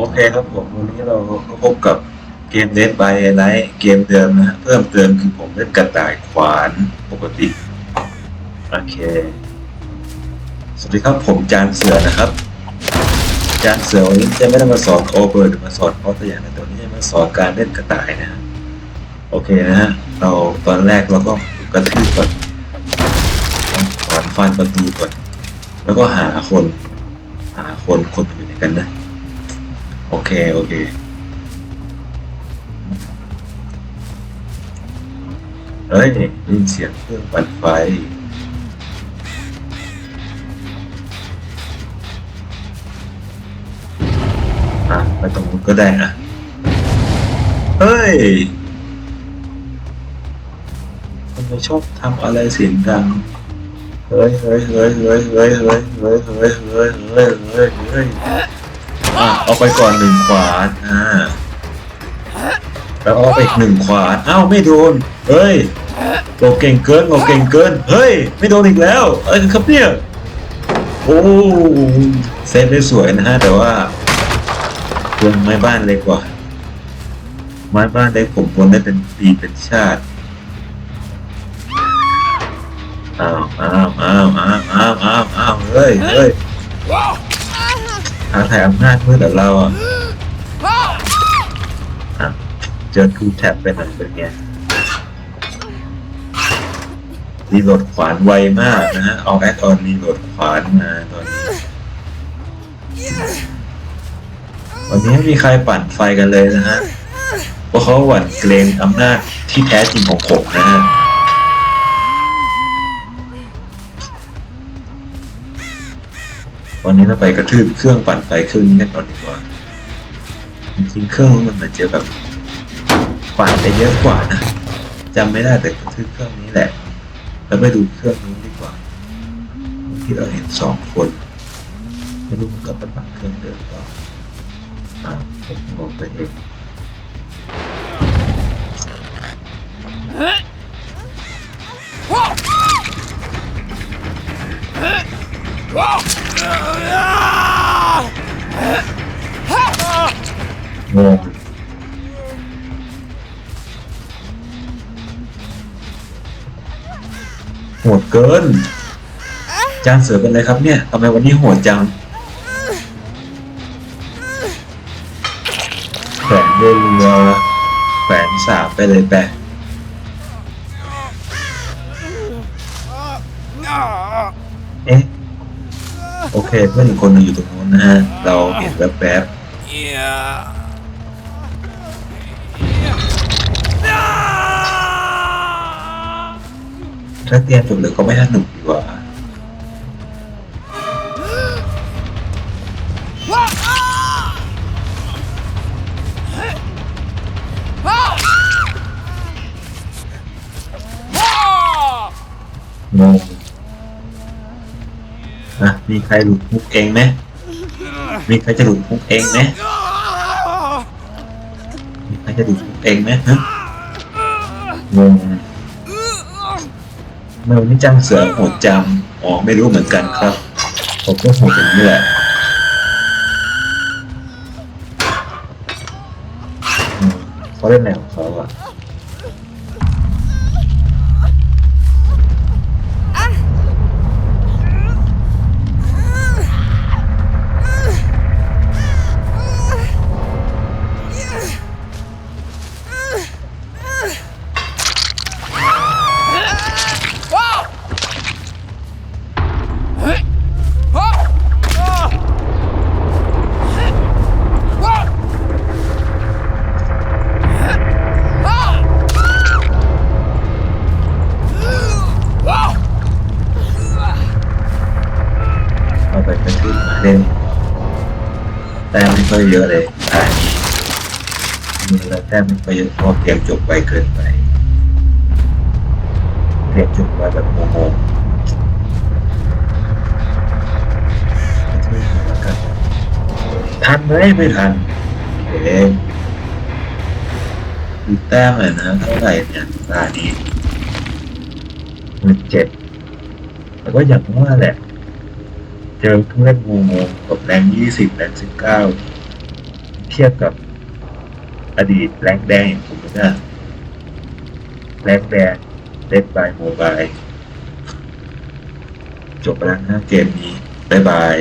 โอเคครับผม วันนี้เราก็พบกับเกม Dead by Daylight เกมเดิมนะฮะเพิ่มเติมคือผมเล่นกระต่ายขวานปกติ โอเค สวัสดีครับผมจานเสือนะครับ จานเสือวันนี้จะไม่ได้มาสอนโอเบอร์หรือมาสอนเพราะตัวอย่างนะแต่วันนี้จะมาสอนการเล่นกระต่ายนะฮะโอเคนะฮะ เราตอนแรกเราก็กระทืบก่อนถอนฟันประตูก่อน แล้วก็หาคน หาคนคนอยู่ไหนกันนะ โอเค โอเค เฮ้ยได้ยินเสียงเครื่องปั่นไฟ อะ ไปตรงนู้นก็ได้นะ เฮ้ยมันไม่ชอบทำอะไรเสียงดัง เฮ้ยเฮ้ยเฮ้ยเฮ้ยเฮ้ยเฮ้ยเฮ้ยเฮ้ยเฮ้ยเฮ้ยเฮ้ย อะเอาไปก่อนหนึ่งขวานอ่าแล้วเอาไปอีกหนึ่งขวานอ้าวไม่โดนเฮ้ยเราเก่งเกินเราเก่งเกิน เฮ้ย ไม่โดนอีกแล้วอะไรกันครับเนี่ยโอ้เซฟได้สวยนะฮะแต่ว่าเรื่องไม้บ้านเล็กกว่า ไม้บ้านเล็กผมควรได้เป็นปีเป็นชาติอ้าวอ้าวอ้าวอ้าวอ้าวอ้าวอ้าวเฮ้ยเฮ้ย ท้าทายอำนาจมืดเหรอเราอะอะเจอทูแท็บไปหน่อยเป็นไงรีโหลดขวานไวมากนะฮะเอาแอดออนรีโหลดขวานมาตอนนี้วันนี้ไม่มีใครปั่นไฟกันเลยนะฮะ เพราะเขาหวั่นเกรงอำนาจที่แท้จริงของผมนะฮะ วันนี้เราไปกระทืบเครื่องปั่นไฟเครื่องนี้กันก่อนดีกว่าจริงเครื่องมันมือนจะแบบปั่นได้เยอะกว่านะจำไม่ได้แต่กระทืบเครื่องนี้แหละ แล้วไปดูเครื่องนู้นดีกว่าที่เราเห็นสองคนไม่รู้มันกลับไปปั่นเครื่องเดิมต่ออ่าผมงงไปเอง งงโหดเกิน จานเสือเป็นไรครับเนี่ยทำไมวันนี้โหดจังแขวนเรือแขวนสาบไปเลยแปะเอ๊ะ โอเคเพื่อนอีกคนนึงอยู่ตรงนู้นนะฮะ เราเห็นแวบๆ ถ้าเตียมจบเลยก็ไม่สนุกดีกว่างงอะมีใครหลุดมุกเองไหมมีใครจะหลุดมุกเองไหมมีใครจะหลุดมุกเองไหมฮะงง เมื่อวันนี้จ้างเสือโหดจำอ๋อไม่รู้เหมือนกันครับ ผมก็โหดอย่างนี้แหละเขาเล่นแนวของเขาอะ แต่ไม่ค่อยเยอะเลยอันนี้มีแล้วแต้มไม่ค่อยเยอะเพราะเกมจบไวเกินไปเกมจบไวแบบโมโหกระทืบมาแล้วกันทันไหมไม่ทันโอเคดูแต้มเลยนะเท่าไหร่เนี่ยตานี้หนึ่งเจ็ดแต่ก็อย่างว่าแหละ เจอเพื่อนงูงกับแรงยี่สิบแรงสิบเก้า ทียบกับอดีตแรงแดงอย่างผมนะแรงแดงเล่นบายโมบายจบแล้วนะเกมนี้ บ๊ายบาย